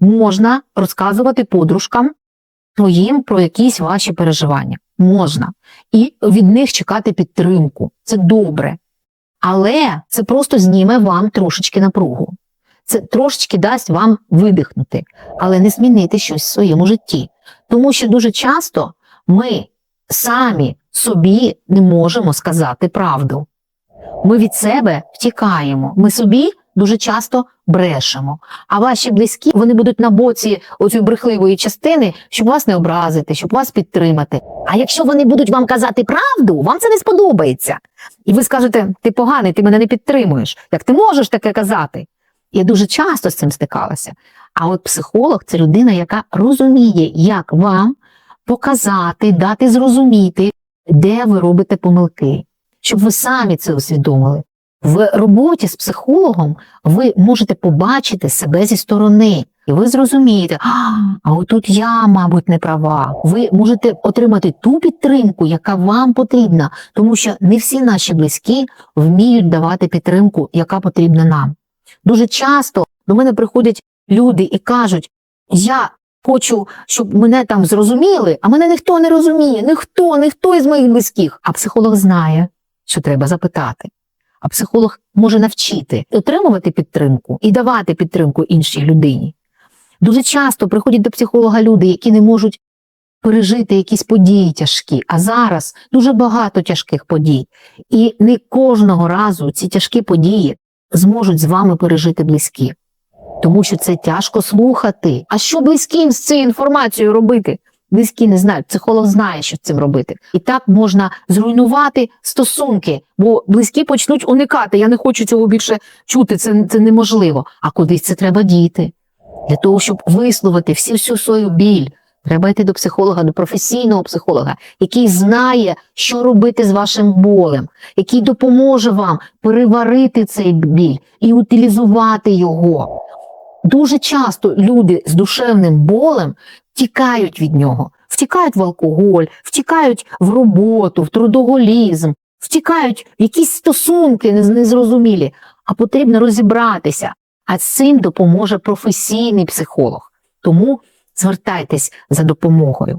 можна розказувати подружкам своїм про якісь ваші переживання. Можна. І від них чекати підтримку. Це добре. Але це просто зніме вам трошечки напругу. Це трошечки дасть вам видихнути, але не змінити щось в своєму житті. Тому що дуже часто ми самі собі не можемо сказати правду. Ми від себе втікаємо. Ми собі дуже часто брешемо. А ваші близькі вони будуть на боці оцієї брехливої частини, щоб вас не образити, щоб вас підтримати. А якщо вони будуть вам казати правду, вам це не сподобається. І ви скажете, ти поганий, ти мене не підтримуєш. Як ти можеш таке казати? Я дуже часто з цим стикалася. А от психолог це людина, яка розуміє, як вам показати, дати зрозуміти, де ви робите помилки, щоб ви самі це усвідомили. В роботі з психологом ви можете побачити себе зі сторони, і ви зрозумієте, а, отут я, мабуть, не права. Ви можете отримати ту підтримку, яка вам потрібна, тому що не всі наші близькі вміють давати підтримку, яка потрібна нам. Дуже часто до мене приходять люди і кажуть: я хочу, щоб мене там зрозуміли, а мене ніхто не розуміє, ніхто, ніхто із моїх близьких. А психолог знає, що треба запитати. А психолог може навчити отримувати підтримку і давати підтримку іншій людині. Дуже часто приходять до психолога люди, які не можуть пережити якісь події тяжкі, а зараз дуже багато тяжких подій. І не кожного разу ці тяжкі події зможуть з вами пережити близькі. Тому що це тяжко слухати. А що близьким з цією інформацією робити? Близькі не знають, психолог знає, що з цим робити. І так можна зруйнувати стосунки, бо близькі почнуть уникати. Я не хочу цього більше чути, це, це неможливо. А кудись це треба діти. Для того, щоб висловити всю всю свою біль, треба йти до психолога, до професійного психолога, який знає, що робити з вашим болем, який допоможе вам переварити цей біль і утилізувати його. Дуже часто люди з душевним болем втікають від нього, втікають в алкоголь, втікають в роботу, в трудоголізм, втікають в якісь стосунки нез- незрозумілі, а потрібно розібратися. А цим допоможе професійний психолог. Тому звертайтесь за допомогою.